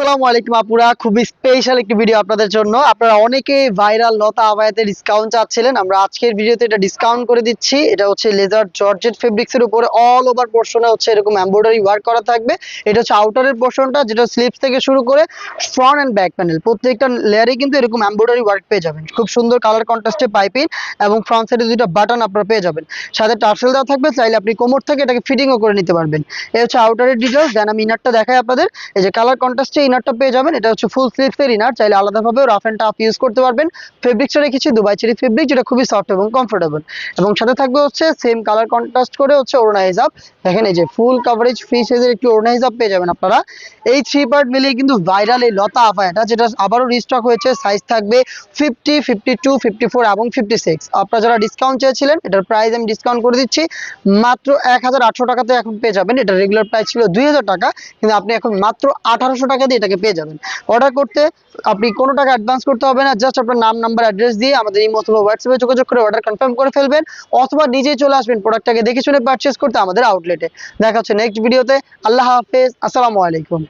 আসসালামু আলাইকুম আপুরা। খুবই স্পেশাল একটি ভিডিও আপনাদের জন্য। আপনারা অনেকে ভাইরাল লতা আবায়াতে ডিসকাউন্ট চাচ্ছিলেন। আমরা আজকের ভিডিওতে এটা ডিসকাউন্ট করে দিচ্ছি। এটা হচ্ছে লেজার জর্জেট ফেব্রিক্স এর উপরে অল ওভার পোর্শনে হচ্ছে এরকম এমব্রয়ডারি ওয়ার্ক করা থাকবে। এটা হচ্ছে আউটারের পোর্শনটা যেটা স্লিপস থেকে শুরু করে ফ্রন্ট অ্যান্ড ব্যাক প্যানেল প্রত্যেকটা লেয়ারে কিন্তু এরকম এমব্রয়ডারি ওয়ার্ক পেয়ে যাবেন। খুব সুন্দর কালার কন্ট্রাস্টে পাইপিং এবং ফ্রন্ট সাইডে দুইটা বাটন আপনারা পেয়ে যাবেন। সাথে টার্সেল দেওয়া থাকবে, চাইলে আপনি কোমর থেকে এটাকে ফিটিংও করে নিতে পারবেন। এই হচ্ছে আউটারের ডিটেলস দেন আমি ইনারটা দেখাই আপনাদের। এই যে কালার কন্ট্রাস্টে ইনারটা পেয়ে যাবেন। এটা হচ্ছে ফুল স্লিভসের ইনার চাইলে আলাদাভাবেও রাফ অ্যান্ড টাফ ইউজ করতে পারবেন। ফেব্রিক্সটা রেখেছি দুবাই চেরি ফেব্রিক যেটা খুবই সফট এবং কমফোর্টেবল এবং সাথে থাকবে হচ্ছে সেম কালার কন্ট্রাস্ট করে হচ্ছে ওড়না হিজাব। দেখেন এই যে ফুল কভারেজ ফ্রি সাইজের একটি ওড়না হিজাব পেয়ে যাবেন আপনারা। এই থ্রি পার্ট মিলিয়ে কিন্তু ভাইরাল এই লতা আফায়াটা যেটা আবারও রিস্টক হয়েছে সাইজ থাকবে fifty fifty two fifty four এবং ফিফটি সিক্স আপনারা যারা ডিসকাউন্ট চেয়েছিলেন, এটার প্রাইস আমি ডিসকাউন্ট করে দিচ্ছি। মাত্র এক হাজার আটশো টাকাতে এখন পেয়ে যাবেন। এটা রেগুলার প্রাইস ছিল দুই হাজার টাকা, কিন্তু আপনি এখন মাত্র আঠারোশো টাকা দিয়ে এটাকে পেয়ে যাবেন। অর্ডার করতে আপনি কোনো টাকা অ্যাডভান্স করতে হবে না জাস্ট আপনার নাম নাম্বার অ্যাড্রেস দিয়ে আমাদের ইমো অথবা হোয়াটসঅ্যাপে যোগাযোগ করে অর্ডার কনফার্ম করে ফেলবেন অথবা নিজেই চলে আসবেন প্রোডাক্টটাকে দেখে শুনে পারচেস করতে আমাদের আউটলেটে দেখা হচ্ছে নেক্সট ভিডিওতে আল্লাহ হাফেজ, আসসালামু আলাইকুম।